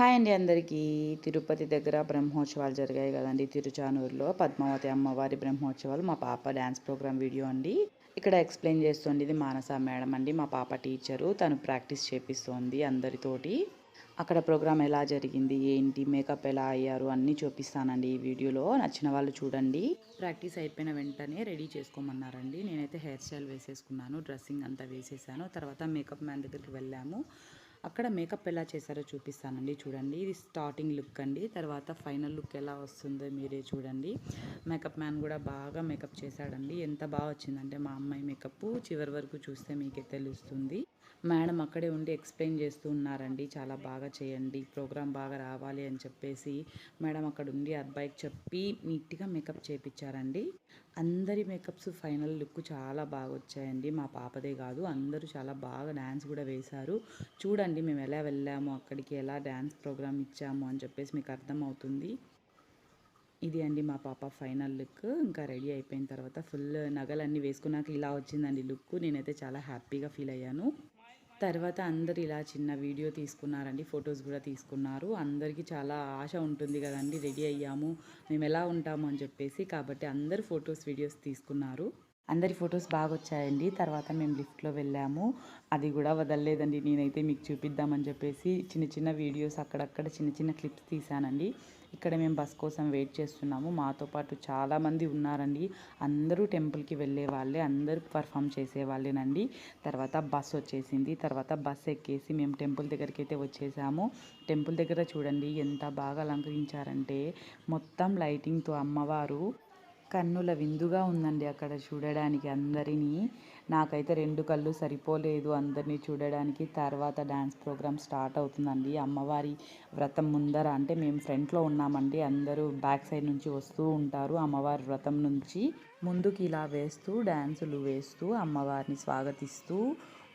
Hi అండి అందరికీ. తిరుపతి దగ్గర బ్రహ్మోత్సవాలు జరిగాయి కదండి. తిరుచానూరులో పద్మావతి అమ్మవారి బ్రహ్మోత్సవాలు మా పాప డ్యాన్స్ ప్రోగ్రామ్ వీడియో అండి. ఇక్కడ ఎక్స్ప్లెయిన్ చేస్తుంది ఇది మానస మేడం అండి. మా పాప టీచరు తను ప్రాక్టీస్ చేపిస్తోంది అందరితోటి. అక్కడ ప్రోగ్రామ్ ఎలా జరిగింది ఏంటి మేకప్ ఎలా అయ్యారు అన్నీ చూపిస్తానండి ఈ వీడియోలో. నచ్చిన వాళ్ళు చూడండి. ప్రాక్టీస్ అయిపోయిన వెంటనే రెడీ చేసుకోమన్నారండి. నేనైతే హెయిర్ స్టైల్ వేసేసుకున్నాను డ్రెస్సింగ్ అంతా వేసేసాను. తర్వాత మేకప్ మ్యాన్ దగ్గరికి వెళ్ళాము. అక్కడ మేకప్ ఎలా చేశారో చూపిస్తానండి. చూడండి ఇది స్టార్టింగ్ లుక్ అండి. తర్వాత ఫైనల్ లుక్ ఎలా వస్తుందో మీరే చూడండి. మేకప్ మ్యాన్ కూడా బాగా మేకప్ చేశాడండి. ఎంత బాగా వచ్చిందంటే మా అమ్మాయి మేకప్ చివరి వరకు చూస్తే మీకే తెలుస్తుంది. మేడం అక్కడే ఉండి ఎక్స్ప్లెయిన్ చేస్తూ ఉన్నారండి చాలా బాగా చేయండి ప్రోగ్రామ్ బాగా రావాలి అని చెప్పేసి మేడం అక్కడ ఉండి అబ్బాయికి చెప్పి నీట్గా మేకప్ చేయించారండి అందరి మేకప్స్ ఫైనల్ లుక్ చాలా బాగా వచ్చాయండి. మా పాపదే కాదు అందరూ చాలా బాగా డ్యాన్స్ కూడా వేశారు. చూడండి మేము ఎలా వెళ్ళాము అక్కడికి ఎలా డ్యాన్స్ ప్రోగ్రామ్ ఇచ్చాము అని చెప్పేసి మీకు అర్థమవుతుంది ఇది అండి మా పాప ఫైనల్ లుక్. ఇంకా రెడీ అయిపోయిన తర్వాత ఫుల్ నగలన్నీ వేసుకున్నాక ఇలా వచ్చిందండి లుక్. నేనైతే చాలా హ్యాపీగా ఫీల్ అయ్యాను. తర్వాత అందరు ఇలా చిన్న వీడియో తీసుకున్నారండి ఫొటోస్ కూడా తీసుకున్నారు. అందరికీ చాలా ఆశ ఉంటుంది కదండి రెడీ అయ్యాము మేము ఎలా ఉంటాము అని చెప్పేసి. కాబట్టి అందరు ఫొటోస్ వీడియోస్ తీసుకున్నారు. అందరి ఫొటోస్ బాగా వచ్చాయండి తర్వాత మేము లిఫ్ట్లో వెళ్ళాము. అది కూడా వదలలేదండి. నేనైతే మీకు చూపిద్దామని చెప్పేసి చిన్న చిన్న వీడియోస్ అక్కడక్కడ చిన్న చిన్న క్లిప్స్ తీసానండి ఇక్కడ మేము బస్ కోసం వెయిట్ చేస్తున్నాము. మాతో పాటు చాలామంది ఉన్నారండి. అందరూ టెంపుల్కి వెళ్ళే వాళ్ళే అందరూ పర్ఫామ్ చేసేవాళ్ళేనండి. తర్వాత బస్ వచ్చేసింది. తర్వాత బస్ ఎక్కేసి మేము టెంపుల్ దగ్గరికి అయితే వచ్చేసాము. టెంపుల్ దగ్గర చూడండి ఎంత బాగా అలంకరించారంటే మొత్తం లైటింగ్తో అమ్మవారు కన్నుల విందుగా ఉందండి అక్కడ చూడడానికి అందరినీ. నాకైతే రెండు కళ్ళు సరిపోలేదు అందరినీ చూడడానికి. తర్వాత డ్యాన్స్ ప్రోగ్రామ్ స్టార్ట్ అవుతుందండి. అమ్మవారి వ్రతం ముందర అంటే మేము ఫ్రంట్లో ఉన్నామండి. అందరూ బ్యాక్ సైడ్ నుంచి వస్తూ ఉంటారు అమ్మవారి వ్రతం నుంచి. ముందుకు ఇలా వేస్తూ డ్యాన్సులు వేస్తూ అమ్మవారిని స్వాగతిస్తూ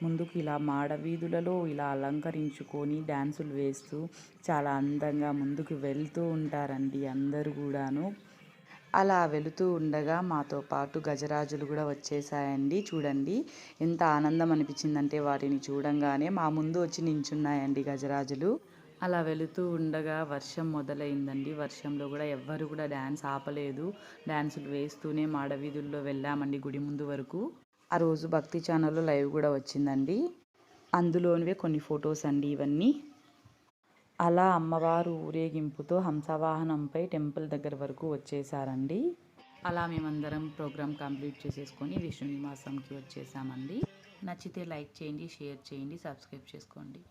ముందుకు ఇలా మాడవీధులలో ఇలా అలంకరించుకొని డ్యాన్సులు వేస్తూ చాలా అందంగా ముందుకు వెళ్తూ ఉంటారండి అందరూ కూడాను. అలా వెళుతూ ఉండగా మాతో పాటు గజరాజులు కూడా వచ్చేసాయండి చూడండి ఎంత ఆనందం అనిపించిందంటే వాటిని చూడంగానే మా ముందు వచ్చి నించున్నాయండి గజరాజులు. అలా వెళుతూ ఉండగా వర్షం మొదలైందండి. వర్షంలో కూడా ఎవ్వరు కూడా డ్యాన్స్ ఆపలేదు. డ్యాన్సులు వేస్తూనే మాడవీధుల్లో వెళ్ళామండి గుడి ముందు వరకు. ఆ రోజు భక్తి ఛానల్లో లైవ్ కూడా వచ్చిందండి. అందులోనివే కొన్ని ఫొటోస్ అండి ఇవన్నీ. అలా అమ్మవారు ఊరేగింపుతో హంసవాహనంపై టెంపుల్ దగ్గర వరకు వచ్చేసారండి అలా మేమందరం ప్రోగ్రామ్ కంప్లీట్ చేసేసుకొని విష్ణు నివాసంకి వచ్చేసామండి. నచ్చితే లైక్ చేయండి షేర్ చేయండి సబ్స్క్రైబ్ చేసుకోండి.